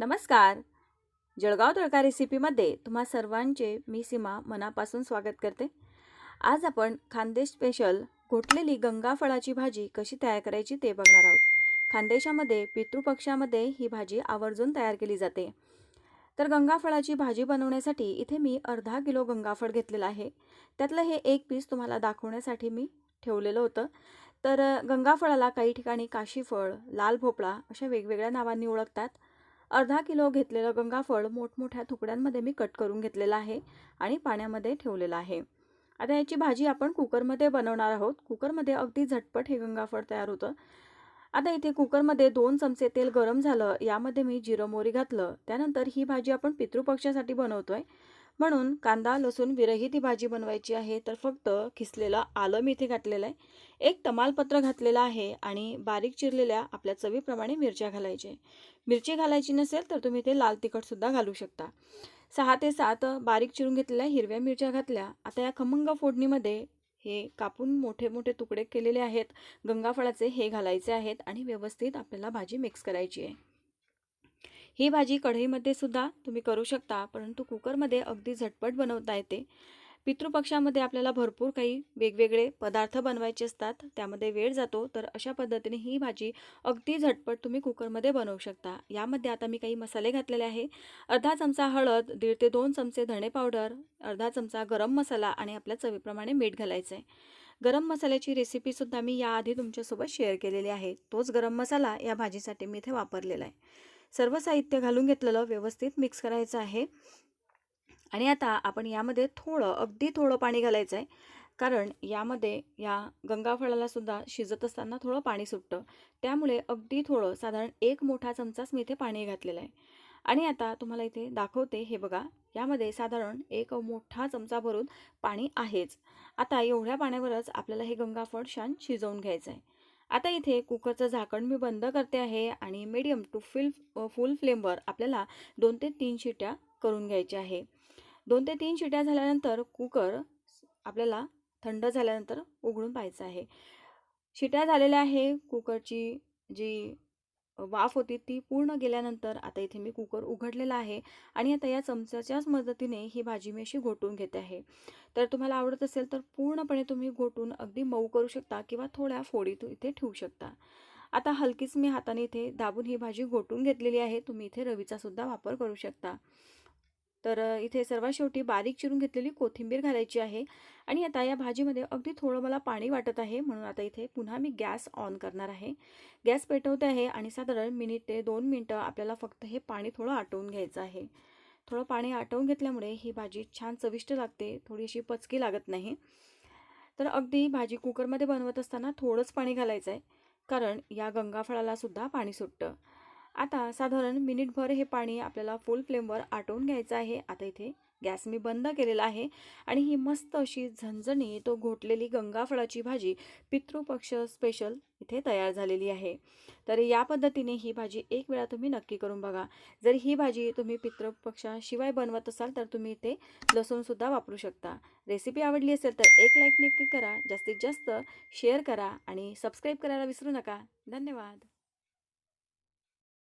नमस्कार. जळगाव तळका रेसिपीमध्ये तुम्हा सर्वांचे मी सीमा मनापासून स्वागत करते. आज आपण खानदेश स्पेशल घोटलेली गंगाफळाची भाजी कशी तयार करायची ते बघणार आहोत. खानदेशामध्ये पितृपक्षामध्ये ही भाजी आवर्जून तयार केली जाते. तर गंगाफळाची भाजी बनवण्यासाठी इथे मी अर्धा किलो गंगाफळ घेतलेलं आहे. त्यातलं हे एक पीस तुम्हाला दाखवण्यासाठी मी ठेवलेलं होतं. तर गंगाफळाला काही ठिकाणी काशीफळ लाल भोपळा अशा वेगवेगळ्या नावांनी ओळखतात. अर्धा किलो घेतलेलं गंगाफळ मोठमोठ्या तुकड्यांमध्ये मी कट करून घेतलेलं आहे आणि पाण्यामध्ये ठेवलेलं आहे. आता याची भाजी आपण कुकरमध्ये बनवणार आहोत. कुकरमध्ये अगदी झटपट हे गंगाफळ तयार होतं. आता इथे कुकरमध्ये दोन चमचे तेल गरम झालं. यामध्ये मी जिरं मोरी घातलं. त्यानंतर ही भाजी आपण पितृपक्षासाठी बनवतो आहे म्हणून कांदा लसूण विरहित ही भाजी बनवायची आहे तर फक्त खिसलेलं आलं मी इथे घातलेलं आहे एक तमालपत्र घातलेलं आहे आणि बारीक चिरलेल्या आपल्या चवीप्रमाणे मिरच्या घालायच्या मिरची घालायची नसेल तर तुम्ही ते लाल तिखटसुद्धा घालू शकता. सहा ते सात बारीक चिरून घेतलेल्या हिरव्या मिरच्या घातल्या. आता या खमंग फोडणीमध्ये हे कापून मोठे मोठे तुकडे केलेले आहेत. गंगाफळाचे हे घालायचे आहेत आणि व्यवस्थित आपल्याला भाजी मिक्स करायची आहे. ही भाजी कढईमध्ये सुद्धा तुम्ही करू शकता परंतु कुकरमध्ये अगदी झटपट बनवता येते. पितृपक्षामध्ये आपल्याला भरपूर काही वेगवेगळे पदार्थ बनवायचे असतात त्यामध्ये वेळ जातो तर अशा पद्धतीने ही भाजी अगदी झटपट तुम्ही कुकरमध्ये बनवू शकता. यामध्ये आता मी काही मसाले घातलेले आहे. अर्धा चमचा हळद दीड ते दोन चमचे धणे पावडर अर्धा चमचा गरम मसाला आणि आपल्या चवीप्रमाणे मीठ घालायचं. आहे गरम मसाल्याची रेसिपीसुद्धा मी याआधी तुमच्यासोबत शेअर केलेली आहे. तोच गरम मसाला या भाजीसाठी मी इथे वापरलेला आहे. सर्व साहित्य घालून घेतलेलं व्यवस्थित मिक्स करायचं आहे. आणि आता आपण यामध्ये थोडं अगदी थोडं पाणी घालायचं आहे. कारण यामध्ये या गंगाफळाला सुद्धा शिजत असताना थोडं पाणी सुटतं. त्यामुळे अगदी थोडं साधारण एक मोठा चमचाच मी इथे पाणी घातलेलं आहे. आणि आता तुम्हाला इथे दाखवते हे बघा. यामध्ये साधारण एक मोठा चमचा भरून पाणी आहेच. आता एवढ्या पाण्यावरच आपल्याला हे गंगाफळ छान शिजवून घ्यायचं आहे. आता इथे कुकरचं झाकण मी बंद करते आहे आणि मीडियम टू फिल फुल फ्लेमवर आपल्याला दोन ते तीन शिट्या करून घ्यायच्या आहे. दोन ते तीन शिट्या झाल्यानंतर कुकर आपल्याला थंड झाल्यानंतर उघडून पाहायचं आहे. शिट्या झालेल्या आहे कुकरची जी वाफ होती ती पूर्ण गेल्यानंतर आता इथे मी कुकर उघडलेला आहे आणि आता या चमच्याच्याच मदतीने ही भाजी मी अशी घोटून घेते आहे. तर तुम्हाला आवडत असेल तर पूर्णपणे तुम्ही घोटून अगदी मऊ करू शकता किंवा थोड्या फोडी तू इथे ठेवू शकता. आता हलकीच मी हाताने इथे दाबून ही भाजी घोटून घेतलेली आहे. तुम्ही इथे रवीचा सुद्धा वापर करू शकता. तर इथे सर्वात शेवटी बारीक चिरून घेतलेली कोथिंबीर घालायची आहे आणि आता या भाजीमध्ये अगदी थोडं मला पाणी वाटत आहे म्हणून आता इथे पुन्हा मी गॅस ऑन करणार आहे. गॅस पेटवते आहे आणि साधारण मिनिट ते दोन मिनटं आपल्याला फक्त हे पाणी थोडं आटवून घ्यायचं आहे. थोडं पाणी आटवून घेतल्यामुळे ही भाजी छान चविष्ट लागते थोडीशी पचकी लागत नाही. तर अगदी भाजी कुकरमध्ये बनवत असताना थोडंच पाणी घालायचं आहे कारण या गंगाफळाला सुद्धा पाणी सुटतं. आता साधारण मिनिटभर हे पाणी आपल्याला फुल फ्लेमवर आटवून घ्यायचं आहे. आता इथे गॅस मी बंद केलेला आहे आणि ही मस्त अशी झणझणी तो घोटलेली गंगाफळाची भाजी पितृपक्ष स्पेशल इथे तयार झालेली आहे. तर या पद्धतीने ही भाजी एक वेळा तुम्ही नक्की करून बघा. जर ही भाजी तुम्ही पितृपक्षाशिवाय बनवत असाल तर तुम्ही इथे लसूणसुद्धा वापरू शकता. रेसिपी आवडली असेल तर एक लाईक नक्की करा. जास्तीत जास्त शेअर करा आणि सबस्क्राईब करायला विसरू नका. धन्यवाद.